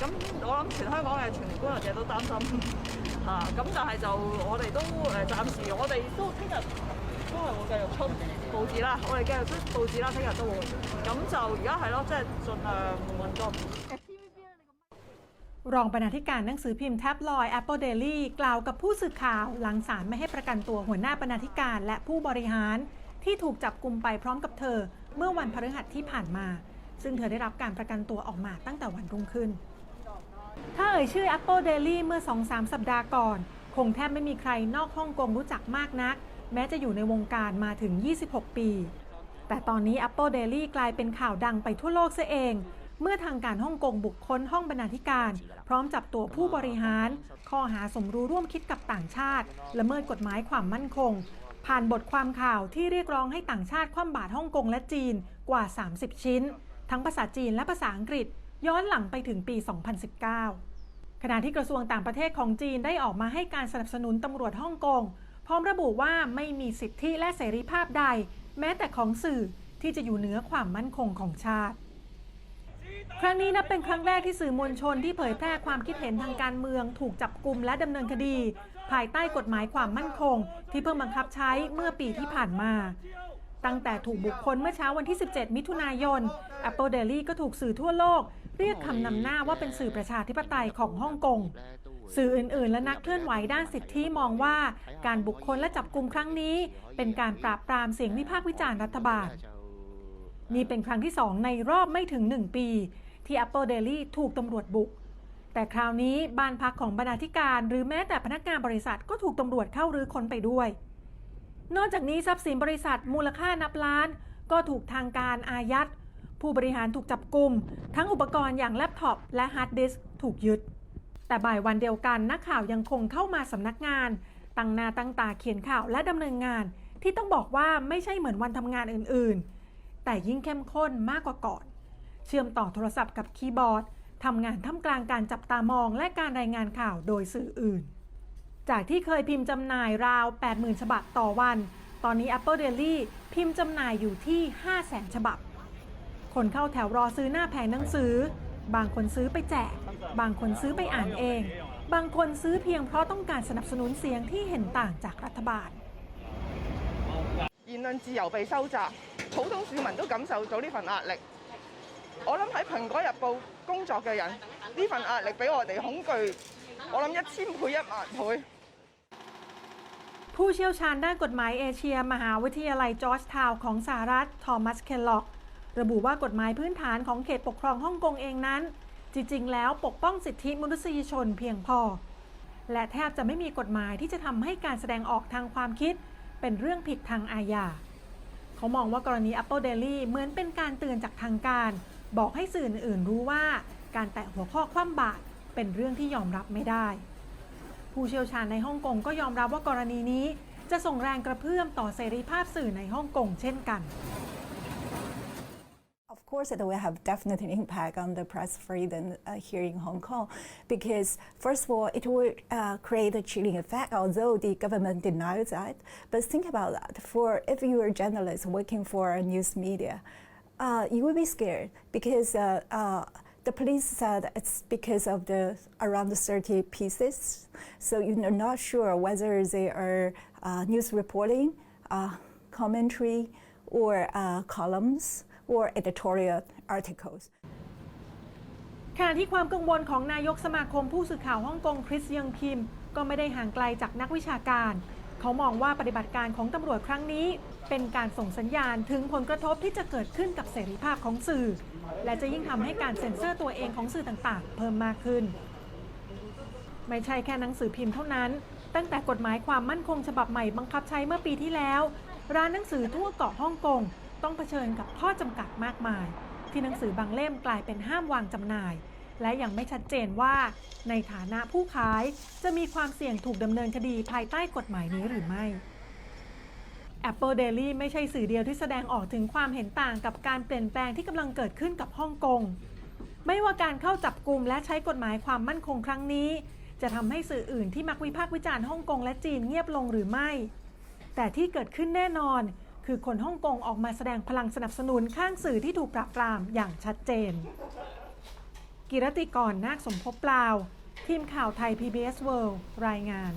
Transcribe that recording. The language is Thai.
咁我谂全香港嘅传媒工作者都担心吓，咁、但系就我哋都诶暂时我哋都听日都系会继续出报纸啦，我哋继续出报纸啦，听日都会，咁就而家系咯，即系尽量运作。 รองบรรณาธิการหนังสือพิมพ์แท็บลอย Apple Daily กล่าวกับผู้สื่อข่าว หลังศาลไม่ให้ประกันตัวหัวหน้าบรรณาธิการและผู้บริหาร ที่ถูกจับกลุมไปพร้อมกับเธอ เมื่อวันพฤหัสที่ผ่านมา ซึ่งเธอได้รับการประกันตัวออกมาตั้งแต่วันรุ่งขึ้น ถ้าเอ่ยชื่อ Apple Daily เมื่อ 2-3 สัปดาห์ก่อน คงแทบไม่มีใครนอกฮ่องกงรู้จักมากนัก แม้จะอยู่ในวงการมาถึง 26 ปี แต่ตอนนี้ Apple Daily กลายเป็นข่าวดังไปทั่วโลกเสียเอง เมื่อทางการฮ่องกงบุกค้นห้องบรรณาธิการ พร้อมจับตัวผู้บริหาร ข้อหาสมรู้ร่วมคิดกับต่างชาติ ละเมิดกฎหมายความมั่นคง ผ่านบทความข่าวที่เรียกร้องให้ต่างชาติคว่ำบาตรฮ่องกงและจีนกว่า 30 ชิ้น ทั้งภาษาจีนและภาษาอังกฤษ ย้อนหลังไปถึงปี 2019 ขณะที่กระทรวงต่างประเทศของจีนได้ออกมาให้การสนับสนุนตำรวจฮ่องกง พร้อมระบุว่าไม่มีสิทธิและเสรีภาพใด แม้แต่ของสื่อที่จะอยู่เหนือความมั่นคงของชาติ ครั้งนี้นับเป็นครั้งแรกที่สื่อมวลชนที่เผยแพร่ความคิดเห็นทางการเมือง ถูกจับกลุ่มและดำเนินคดี ภายใต้กฎหมายความมั่นคง ที่เพิ่งบังคับใช้เมื่อปีที่ผ่านมาตั้งแต่ถูกบุคคลเมื่อเช้าวันที่ 17 มิถุนายน Apple Daily ก็ถูกสื่อทั่วโลก เรียกคำนำหน้าว่าเป็นสื่อประชาธิปไตยของฮ่องกง สื่ออื่น ๆ และนักเคลื่อนไหวด้านสิทธิมองว่า การบุคคลและจับกลุ่มครั้งนี้ เป็นการปราบปรามเสียงวิพากษ์วิจารณ์รัฐบาล นี่เป็นครั้งที่2ในรอบไม่ถึง1ปี ที่ Apple Daily ถูกตำรวจบุก แต่คราวนี้บ้านพักของบรรณาธิการ หรือแม้แต่พนักงานบริษัทก็ถูกตำรวจเข้ารื้อค้นไปด้วย นอกจากนี้ทรัพย์สินบริษัทมูลค่านับล้าน ก็ถูกทางการอายัด ผู้บริหารถูกจับกลุ่มทั้งอุปกรณ์อย่างแล็ปท็อปและฮาร์ดดิสก์ถูกยึด แต่บ่ายวันเดียวกันนักข่าวยังคงเข้ามาสำนักงาน ตั้งหน้าตั้งตาเขียนข่าวและดำเนินงาน ที่ต้องบอกว่าไม่ใช่เหมือนวันทำงานอื่นๆ แต่ยิ่งเข้มข้นมากกว่าก่อน เชื่อมต่อโทรศัพท์กับคีย์บอร์ดทำงานท่ามกลางการจับตามองและการรายงานข่าวโดยสื่ออื่น จากที่เคยพิมพ์จำหน่ายราว 80,000 ฉบับต่อวัน ตอนนี้ Apple Daily พิมพ์จำหน่ายอยู่ที่ 500,000 ฉบับ คนเข้าแถวรอซื้อหน้าแผงหนังสือ บางคนซื้อไปแจก บางคนซื้อไปอ่านเอง บางคนซื้อเพียงเพราะต้องการสนับสนุนเสียงที่เห็นต่างจากรัฐบาล 言论自由被收窄，普通市民都感受到呢份压力。我谂喺《苹果日报》工作嘅人，呢份压力比我哋恐惧，我谂一千倍一万倍。 ผู้เชี่ยวชาญด้านกฎหมายเอเชีย มหาวิทยาลัยจอร์จทาวน์ของสหรัฐ ทอมัส เคลล็อก ระบุว่ากฎหมายพื้นฐานของเขตปกครองฮ่องกงเองนั้น จริง ๆ แล้วปกป้องสิทธิมนุษยชนเพียงพอ และแทบจะไม่มีกฎหมายที่จะทำให้การแสดงออกทางความคิด เป็นเรื่องผิดทางอาญาเขามองว่ากรณี Apple Daily เหมือนเป็นการเตือนจากทางการ บอกให้สื่ออื่นรู้ว่า การแตะหัวข้อคว่ำบาตรเป็นเรื่องที่ยอมรับไม่ได้ ผู้เชี่ยวชาญในฮ่องกงก็ยอมรับว่ากรณีนี้จะส่งแรงกระเพื่อมต่อเสรีภาพสื่อในฮ่องกงเช่นกัน course, it will have definite impact on the press freedom uh, here in Hong Kong, because first of all, it will uh, create a chilling effect. Although the government denies that, but think about that. For if you are a journalist working for a news media, uh, you will be scared because. Uh, uh, the police said it's because of the around 30 pieces, so you're not sure whether they are uh, news reporting, uh, commentary, or uh, columns or editorial articles. ขณะที่ความกังวลของนายกสมาคมผู้สื่อข่าวฮ่องกงคริสยังคิม ก็ไม่ได้ห่างไกลจากนักวิชาการ เขามองว่าปฏิบัติการของตำรวจครั้งนี้ เป็นการส่งสัญญาณถึงผลกระทบที่จะเกิดขึ้นกับเสรีภาพของสื่อ และจะยิ่งทำให้การเซ็นเซอร์ตัวเองของสื่อต่างๆ เพิ่มมากขึ้น ไม่ใช่แค่หนังสือพิมพ์เท่านั้น ตั้งแต่กฎหมายความมั่นคงฉบับใหม่บังคับใช้เมื่อปีที่แล้ว ร้านหนังสือทั่วเกาะฮ่องกง ต้องเผชิญกับข้อจำกัดมากมาย ที่หนังสือบางเล่มกลายเป็นห้ามวางจำหน่าย และยังไม่ชัดเจนว่า ในฐานะผู้ขายจะมีความเสี่ยงถูกดำเนินคดีภายใต้กฎหมายนี้หรือไม่ Apple Daily ไม่ใช่สื่อเดียวที่แสดงออกถึงความเห็นต่างกับการเปลี่ยนแปลงที่กำลังเกิดขึ้นกับฮ่องกง ไม่ว่าการเข้าจับกลุ่มและใช้กฎหมายความมั่นคงครั้งนี้ จะทำให้สื่ออื่นที่มักวิพากษ์วิจารณ์ฮ่องกงและจีนเงียบลงหรือไม่ แต่ที่เกิดขึ้นแน่นอน คือคนฮ่องกงออกมาแสดงพลังสนับสนุนข้างสื่อที่ถูกปราบปรามอย่างชัดเจน กิรติกรนาคสมภพเปล่า ทีมข่าวไทย PBS World รายงาน